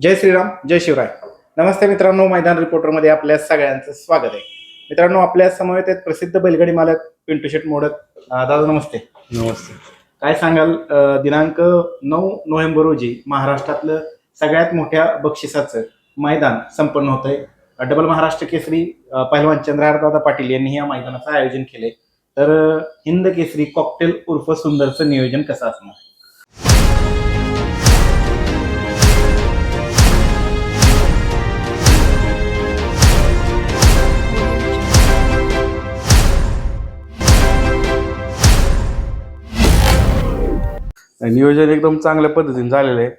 जय श्रीराम जय शिवराय. नमस्ते मित्रांनो मैदान रिपोर्टरमध्ये आपल्या सगळ्यांचं स्वागत आहे. मित्रांनो आपल्या समवेत आहेत प्रसिद्ध बैलगाडी मालक पिंटू शेट मोडक. दादा नमस्ते. नमस्ते. काय सांगाल अं, दिनांक नऊ नोव्हेंबर रोजी महाराष्ट्रातलं सगळ्यात मोठ्या बक्षिसाचं मैदान संपन्न होत आहे डबल महाराष्ट्र केसरी अं, पहिलवान चंद्रहारदादा पाटील यांनी या मैदानाचं आयोजन केलंय. तर अं, हिंद केसरी कॉकटेल उर्फ सुंदरचं नियोजन कसं असणार? नियोजन एकदम चांगल्या पद्धतीने झालेलं आहे.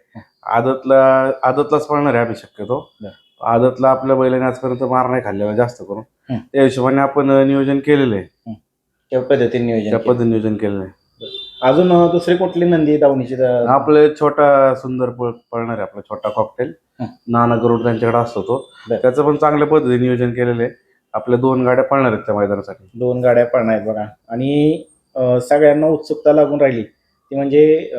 आदतला आदतलाच पळणार आहे आम्ही शक्यतो. आदतला आपल्या बैलाने आजपर्यंत मार नाही खाल्लेला जास्त करून. त्या हिशोबाने आपण नियोजन केलेलं आहे. त्या पद्धतीने नियोजन त्या. पद्धतीने नियोजन केलेलं आहे. अजून दुसरी कुठली नंदी दावणीची? आपलं छोटा सुंदर पळ- पळणार आहे आपला छोटा कॉकटेल. नाना गरुड त्यांच्याकडे असतो तो. त्याचं पण चांगल्या पद्धतीने नियोजन केलेलं आहे. आपल्या दोन गाड्या पळणार आहेत त्या मैदानासाठी. दोन गाड्या पळणार आहेत बघा. आणि सगळ्यांना उत्सुकता लागून राहिली. ती म्हणजे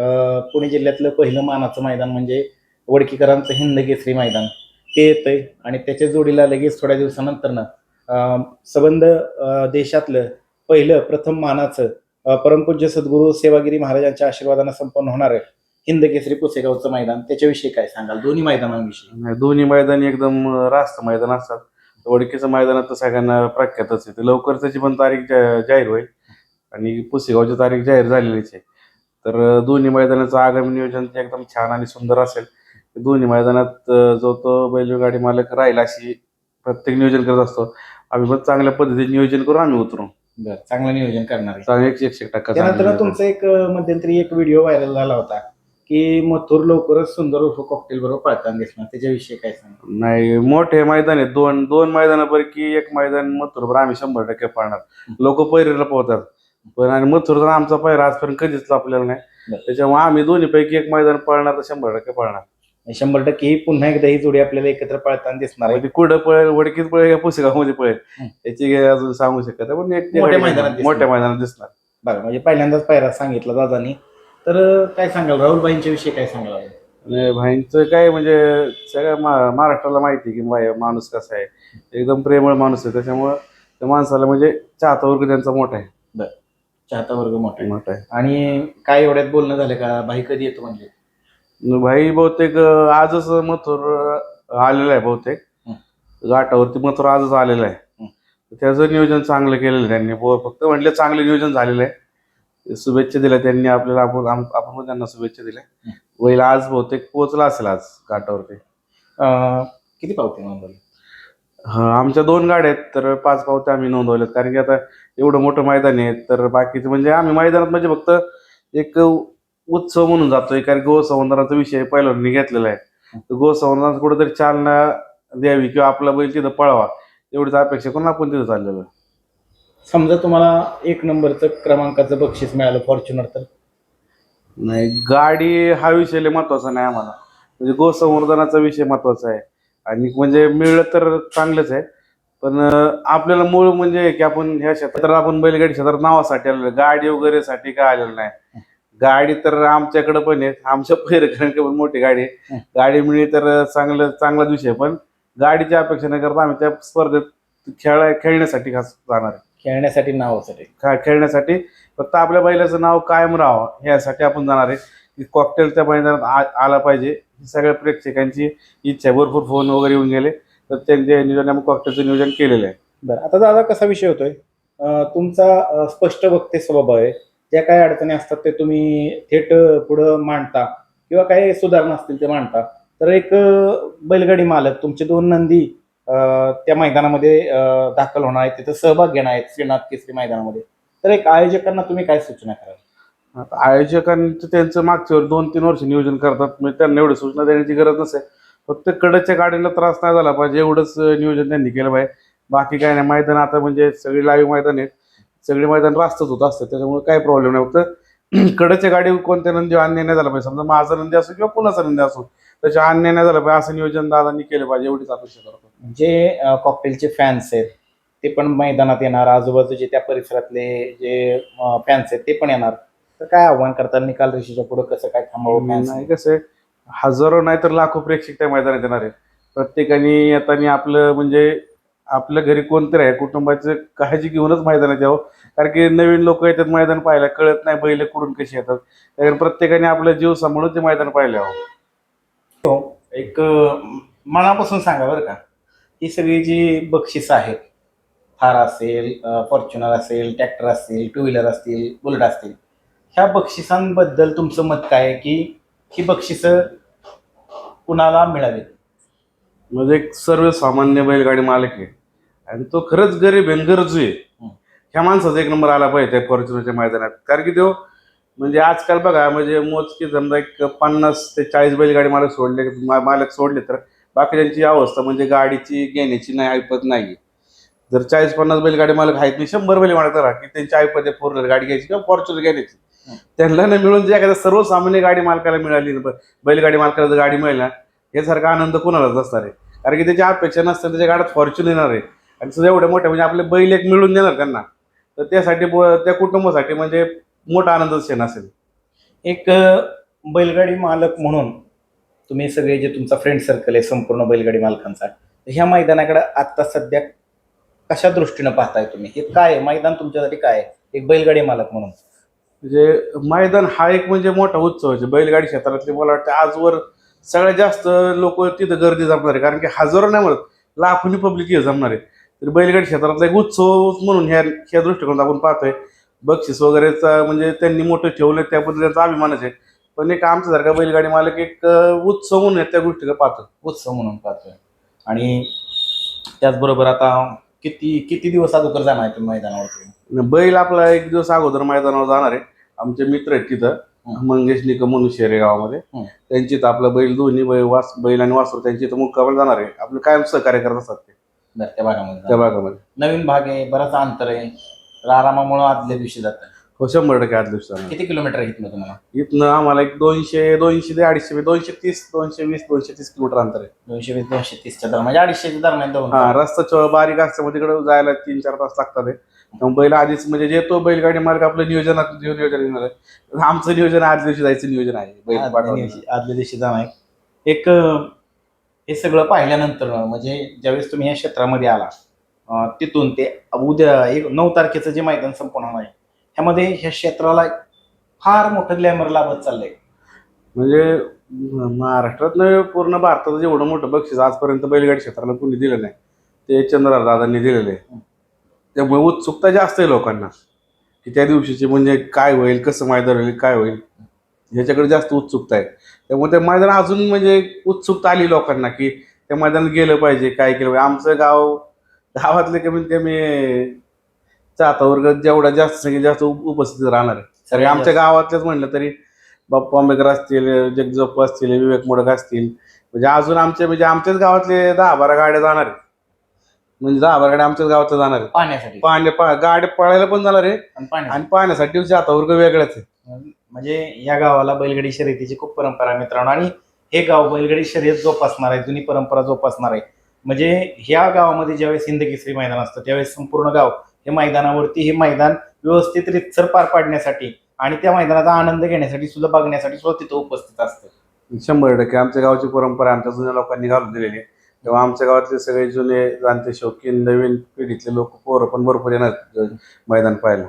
पुणे जिल्ह्यातलं पहिलं मानाचं मैदान म्हणजे वडकीकरांचं हिंद केसरी मैदान. ते येतंय आणि त्याच्या जोडीला लगेच थोड्या दिवसानंतरनं सबंध देशातलं पहिलं प्रथम मानाचं परमपूज्य सद्गुरू सेवागिरी महाराजांच्या आशीर्वादानं संपन्न होणार आहे हिंद केसरी पुसेगावचं मैदान. त्याच्याविषयी काय सांगाल? दोन्ही मैदानांविषयी. दोन्ही मैदान एकदम रास्त मैदान असतात. वडकीचं मैदान तर सगळ्यांना प्रख्यातच आहे. ते लवकर त्याची पण तारीख जाहीर होईल. आणि पुसेगावची तारीख जाहीर झालेलीच आहे. तर दोन्ही मैदानाचं आगामी नियोजन एकदम छान आणि सुंदर असेल दोन्ही मैदानात जो तो बैलगाडी मालक राहील अशी प्रत्येक नियोजन करत असतो. आम्ही पण चांगल्या पद्धतीने नियोजन करून आम्ही उतरू. बरं चांगलं नियोजन करणार एकशे एकशे टक्का चांगलं त्यानंतर नियोजन. तुमचा एक मध्यंतरी एक व्हिडिओ व्हायरल झाला होता की मथुर लवकरच सुंदर उर्फ कॉकटेल बरोबर पळताना दिसणार. त्याच्याविषयी काय सांगा नाही मोठे मैदान आहे. दोन दोन मैदानापैकी एक मैदान मथुरभर आम्ही शंभर टक्के पाळणार. लोक पैरीला पोहतात. पण आणि मथुर आमचा पैरा आजपर्यंत कधीच आपल्याला नाही. बरं. त्याच्यामुळे आम्ही दोन्ही पैकी एक मैदान पाळणार तर शंभर टक्के पाळणार. शंभर टक्के ही पुन्हा एकदा ही जोडी आपल्याला एकत्र पळताना दिसणार आहे. म्हणजे कुठं पळेल वडकीत पळेल का पुसेगावमध्ये पळेल हं. याची काही अजून सांगू शकत नाही. पण एक मोठ्या मैदानात दिसणार. मोठ्या मैदानात दिसणार. बघा म्हणजे पहिल्यांदाच पायरा सांगितला दादानी. तर अं, काय सांगाल? राहुलबाईंच्या विषयी काय सांगाल आणि भाईंचं काय म्हणजे सगळ्या मा- महाराष्ट्राला माहिती आहे की बाई माणूस कसा आहे. एकदम प्रेमळ माणूस आहे. त्याच्यामुळं त्या माणसाला म्हणजे चाहता वर्ग त्यांचा मोठा आहे. चाहता वर्ग मोठा आहे. मोठा आहे. आणि काय एवढ्यात बोलणं झालं का? भाई कधी येतो म्हणजे? भाई बहुतेक अं, आजच मथुर अं, आलेला आहे बहुतेक. घाटावरती मथुर आजच आलेला. आहे. त्याचं नियोजन चांगलं केलेलं आहे त्यांनी. ब- फक्त म्हटलं चांगलं नियोजन झालेलं आहे. शुभेच्छा दिल्या त्यांनी. आपल्याला आपण आम- आपण पण त्यांना शुभेच्छा दिल्या. हं. बैल आज बहुतेक पोहोचला असेल आज घाटावरती. अं, किती पावते नोंदवले? हा आमच्या दोन गाड्या आहेत तर पाच पावत्या आम्ही नोंदवल्यात. कारण की आता एवढं मोठं मैदान आहे तर बाकीचं म्हणजे आम्ही मैदानात म्हणजे फक्त एक उत्सव म्हणून जातोय. कारण गोसंवर्धनाचा विषय पहिल्यांदा घेतलेला आहे. तर गोसंवर्धनात कुठेतरी चालना द्यावी किंवा आपला बैल तिथं पळावा एवढीच अपेक्षा करून आपण तिथं चाललेलो. समजा तुम्हाला एक नंबरचं क्रमांकाचं बक्षीस मिळालं फॉर्च्युनर तर? नाही गाडी हा विषय लय महत्त्वाचा नाही आम्हाला. म्हणजे गोसंवर्धनाचा विषय महत्त्वाचा आहे. आणि म्हणजे मिळलं तर चांगलंच आहे. पण आपल्याला मूळ म्हणजे की आपण ह्या क्षेत्रात आपण बैलगाडी क्षेत्रात नावासाठी आलेलो. गाडी वगैरेसाठी काय आलेलं नाही. गाडी तर आमच्याकडे पण आहे. आमच्या पैरकरांकडे पण मोठी गाडी आहे. गाडी मिळली तर चांगलं चांगलाच विषय आहे. पण गाडीची अपेक्षा न करता आम्ही त्या स्पर्धेत खेळा खेळण्यासाठी खास जाणार आहे. खेळण्यासाठी नावासाठी खा खेळण्यासाठी. फक्त आपल्या बैलाचं नाव कायम राहावं यासाठी आपण जाणार आहे. की कॉकटेल त्या मैदानात आला पाहिजे. सगळ्या प्रेक्षकांची इच्छा भरपूर फोन वगैरे येऊन गेले. तर त्यांच्या नियोजन आम्ही कॉकटेलचं नियोजन केलेलं आहे. बरं आता दादा कसा विषय होतोय? तुमचा स्पष्ट वक्ते स्वभाव आहे. ज्या काही अडचणी असतात ते तुम्ही थेट पुढं मांडता किंवा काही सुधारणा असतील ते मांडता. तर एक बैलगाडी मालक तुमचे दोन नंदी त्या मैदानामध्ये दाखल होणार आहेत. तिथं सहभाग घेणार आहेत श्रीनाथ केसरी मैदानामध्ये. तर एक आयोजकांना तुम्ही काय सूचना कराल? आता आयोजकांचं त्यांचं मागच्या वर दोन तीन वर्ष नियोजन करतात. म्हणजे त्यांना एवढी सूचना देण्याची गरज नसेल. फक्त कडच्या गाडीला त्रास नाही झाला पाहिजे एवढंच नियोजन त्यांनी केलं पाहिजे. बाकी काय नाही मैदान आता म्हणजे सगळी लाईव्ह मैदान आहेत. सगळे मैदान रास्तच होत असतात त्याच्यामुळे काही प्रॉब्लेम नाही. फक्त कडच्या गाडी कोणत्या नंदी अन्याय नाही झाला पाहिजे. समजा माझा नंदी असो किंवा पुलाचा नंदी असो त्याच्या अन्याय नाही झाला पाहिजे असं नियोजन दादांनी केलं पाहिजे एवढीच अपेक्षा करतो. जे कॉकटेलचे फॅन्स आहेत ते पण मैदानात येणार. आजूबाजूचे त्या परिसरातले जे फॅन्स आहेत ते पण येणार. तर काय आव्हान करतात निकाल रेषेच्या पुढे कसं काय थांबावं? फॅन्स नाही कसं आहे हजारो नाही तर लाखो प्रेक्षक त्या मैदानात येणार आहे प्रत्येकाने येताना आपलं म्हणजे आपल्या घरी कोणतरी आहे कुटुंबाचं काळजी घेऊनच मैदानात यावं. कारण की नवीन लोक येतात मैदान पाहायला कळत नाही बैल कुठून कशी येतात. त्याकडे प्रत्येकाने आपला जीव सांभाळून ते मैदान पाहायला यावं. एक अं, मनापासून सांगा बरं का. ही सगळी जी बक्षिसं आहेत थार असेल फॉर्च्युनर असेल ट्रॅक्टर असतील टू व्हीलर असतील बुलेट असतील ह्या बक्षिसांबद्दल तुमचं मत काय आहे की ही बक्षिसं कुणाला मिळावीत? म्हणजे एक सर्वसामान्य बैलगाडी मालक आहे. आणि तो खरंच गरीब आहे आणि गरजू आहे. ह्या माणसाचा एक नंबर आला पाहिजे त्या फॉर्च्युनरच्या मैदानात. कारण की तो म्हणजे आजकाल बघा म्हणजे मोजकी समजा एक पन्नास ते चाळीस बैलगाडी मालक सोडले मा- मालक सोडले तर बाकीच्यांची अवस्था म्हणजे गाडीची घेण्याची नाही ऐपत नाही जर चाळीस पन्नास बैलगाडी मालक आहेत नाही शंभर बैल मालक तर की त्यांची ऐपत आहे फोर व्हीलर गाडी घ्यायची किंवा फॉर्च्युनर घ्यायची. त्यांना न मिळून जे एखाद्या सर्वसामान्य गाडी मालकाला मिळाली बैलगाडी मालकाला जर गाडी मिळाली ना यासारखा आनंद कोणालाच असणार आहे. कारण की त्याची अपेक्षा नसताना त्याच्या गाड्यात फॉर्च्युन येणार आहे. आणि सुद्धा एवढ्या मोठ्या म्हणजे आपले बैल एक मिळून देणार त्यांना. तर त्यासाठी त्या कुटुंबासाठी म्हणजे मोठा आनंद क्षण असेल. एक बैलगाडी मालक म्हणून तुम्ही सगळे जे तुमचा फ्रेंड सर्कल आहे संपूर्ण बैलगाडी मालकांचा ह्या मैदानाकडे आत्ता सध्या कशा दृष्टीनं पाहताय तुम्ही? हे काय मैदान तुमच्यासाठी काय आहे? एक बैलगाडी मालक म्हणून. म्हणजे मैदान हा एक म्हणजे मोठा उत्सव आहे. बैलगाडी क्षेत्रातले मला वाटतं आजवर सगळ्यात जास्त लोक तिथं गर्दी जमणार आहे. कारण की हजारो नाही म्हणत लाखोनी पब्लिक हे जमणार आहे. तर बैलगाडी क्षेत्रातला एक उत्सव म्हणून ह्या ह्या दृष्टिकोनात आपण पाहतोय. बक्षीस वगैरेचा म्हणजे त्यांनी मोठं ठेवलं त्याबद्दल त्यांचा अभिमानच आहे. पण एक आमच्यासारखा बैलगाडी मालक एक उत्सव म्हणून त्या गोष्टीकडे पाहतो उत्सव म्हणून पाहतोय. आणि त्याचबरोबर आता किती किती दिवस अगोदर जाणार आहे तुम्ही मैदानावरती? बैल आपला एक दिवस अगोदर मैदानावर जाणार आहे. आमचे मित्र आहेत तिथं. मंगेश निकम म्हणून शेरे गावामध्ये. हं. त्यांची इथं आपला बैल दोन्ही बैल वास बैल आणि वासरू त्यांची इथं मुक्कामाला जाणार आहे. आपलं कायम सहकार्य करत असतात ते. बरं, त्या भागामध्ये. त्या. भागामध्ये. नवीन भाग आहे बराच अंतर आहे. आरामामुळे आदल्या दिवशी जात हो शंभर टक्के आठ दिवस जाणार किती किलोमीटर आहे इथनं तुम्हाला इथनं आम्हाला एक दोनशे दोनशे ते अडीचशे दोनशे तीस दोनशे वीस दोनशे तीस किलोमीटर अंतर आहे दोनशे वीस दोनशे तीसच्या दरम्यान म्हणजे अडीचशेच्या दरम्यान दोन हा रस्ता च- बारीक असल्यामुळे तिकडे जायला तीन चार तास लागतात. त्यामुळे बैल आधीच म्हणजे जे तो बैलगाडी मार्ग आपलं नियोजनात नियोजन येणार आहे आमचं नियोजन आठ दिवशी जायचं नियोजन आहे बैल आदल्या पाठवण्याचं. दिवशी आदल्या दिवशी जाणार आहे. एक अं, हे सगळं पाहिल्यानंतर म्हणजे ज्यावेळेस तुम्ही या क्षेत्रामध्ये आला अं, तिथून ते उद्या एक नऊ तारखेचं जे मैदान संपूर्ण होणार आहे ह्यामध्ये ह्या क्षेत्राला फार मोठं ग्लॅमर लाभत चाललंय. म्हणजे म- महाराष्ट्रात पूर्ण भारतात जेवढं मोठं बक्षीस आजपर्यंत बैलगाडी क्षेत्राला कोणी दिलं नाही ते चंद्रराव दादांनी दिलेलं. आहे त्यामुळे उत्सुकता जास्त आहे लोकांना की त्या दिवशीचे म्हणजे काय होईल कसं मैदान होईल काय होईल ह्याच्याकडे जास्त उत्सुकता आहे. त्यामुळे त्या मैदान अजून म्हणजे उत्सुकता आली लोकांना की त्या मैदानात गेलं पाहिजे काय केलं पाहिजे. आमचं गाव गावातले कमीत कमी चाहता वर्ग जेवढा जास्त संख्येत जास्त उप- उपस्थित राहणार आहे. सगळे आमच्या गावातलेच म्हणलं तरी बाप्पा आंबेकर असतील जगजप्पा असतील विवेक मोडक असतील. म्हणजे अजून आमचे म्हणजे आमच्याच गावातले दहा बारा गाड्या जाणार आहे म्हणजे दहा बारा गाड्या आमच्याच गावातल्या जाणार आहे पाहण्यासाठी पाहणे पा गाड्या पळायला पण जाणार आहे. आणि पाहण्यासाठी आणि पाहण्यासाठी जाता वर्ग वेगळाच आहे. म्हणजे या गावाला बैलगाडी शर्यतीची खूप परंपरा आहे मित्रांनो. आणि हे गाव बैलगाडी शर्यत जोपासणार आहे जुनी परंपरा जोपासणार आहे. म्हणजे ह्या गावामध्ये ज्यावेळेस हिंद केसरी मैदान असतं त्यावेळेस संपूर्ण गाव हे मैदानावरती हे मैदान व्यवस्थित रितसर पार पाडण्यासाठी आणि त्या मैदानाचा आनंद घेण्यासाठी सुद्धा बघण्यासाठी सुद्धा तिथं उपस्थित असतं. शंभर टक्के. आमच्या गावची परंपरा आमच्या जुन्या लोकांनी घालून दिलेली आहे. तेव्हा आमच्या गावातले सगळे जुने जाणते शौकीन नवीन पिढीतले लोक पोरं पण भरपूर येणार मैदान पाहायला.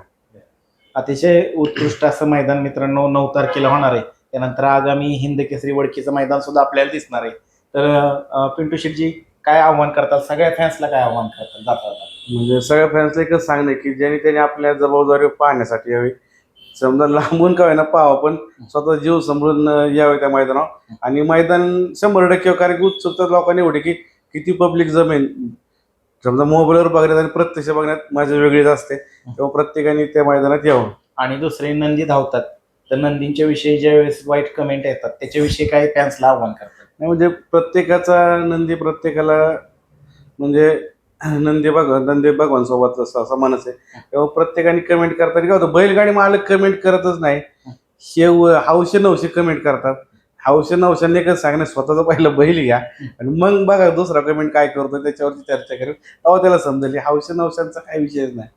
अतिशय उत्कृष्ट असं मैदान मित्रांनो नऊ तारखेला होणार आहे. त्यानंतर आगामी हिंद केसरी वडकीचं मैदान सुद्धा आपल्याला दिसणार आहे. तर पिंटू शेटजी काय आव्हान करतात सगळ्या फॅन्सला काय आव्हान करतात जाता म्हणजे सगळ्या फॅन्सला एकच सांगणं की ज्यांनी त्यांनी आपल्या जबाबदारी पाहण्यासाठी यावी. समजा लांबून का होईना पाहावं पण स्वतः जीव अं, यावे त्या मैदानावर. आणि मैदान शंभर टक्के कारण की उत्सुकता लोकांनी एवढी की किती पब्लिक जमेन समजा मोबाईलवर बघण्यात आणि प्रत्यक्ष बघण्यात मजा वेगळीच असते. तेव्हा प्रत्येकाने त्या मैदानात यावं. आणि दुसरे नंदी धावतात. तर नंदींच्या विषयी ज्यावेळेस वाईट कमेंट येतात त्याच्याविषयी काय फॅन्सला आव्हान करतात? नाही म्हणजे प्रत्येकाचा नंदी प्रत्येकाला म्हणजे नंदे भगवान नंदी भगवान सोबत असं असं आहे. तेव्हा प्रत्येकाने कमेंट करताना काय होतं बैलगाडी मालक कमेंट करतच नाही. शेव हौशे नवशे कमेंट करतात. हौशे नवशांनी एकच सांगणं स्वतःचं पहिलं बैल घ्या. आणि मग बघा दुसरा कमेंट काय करतो त्याच्यावरती चर्चा करू. तेव्हा त्याला समजेल हौशे नवशांचा काही विषयच नाही.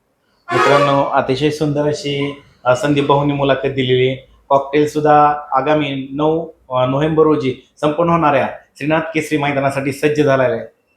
मित्रांनो अतिशय सुंदर अशी संदीप भाऊनी मुलाखत दिलेली कॉकटेल सुद्धा आगामी नऊ नोव्हेंबर रोजी संपन्न होणाऱ्या श्रीनाथ केसरी मैदानासाठी सज्ज झालेला आहे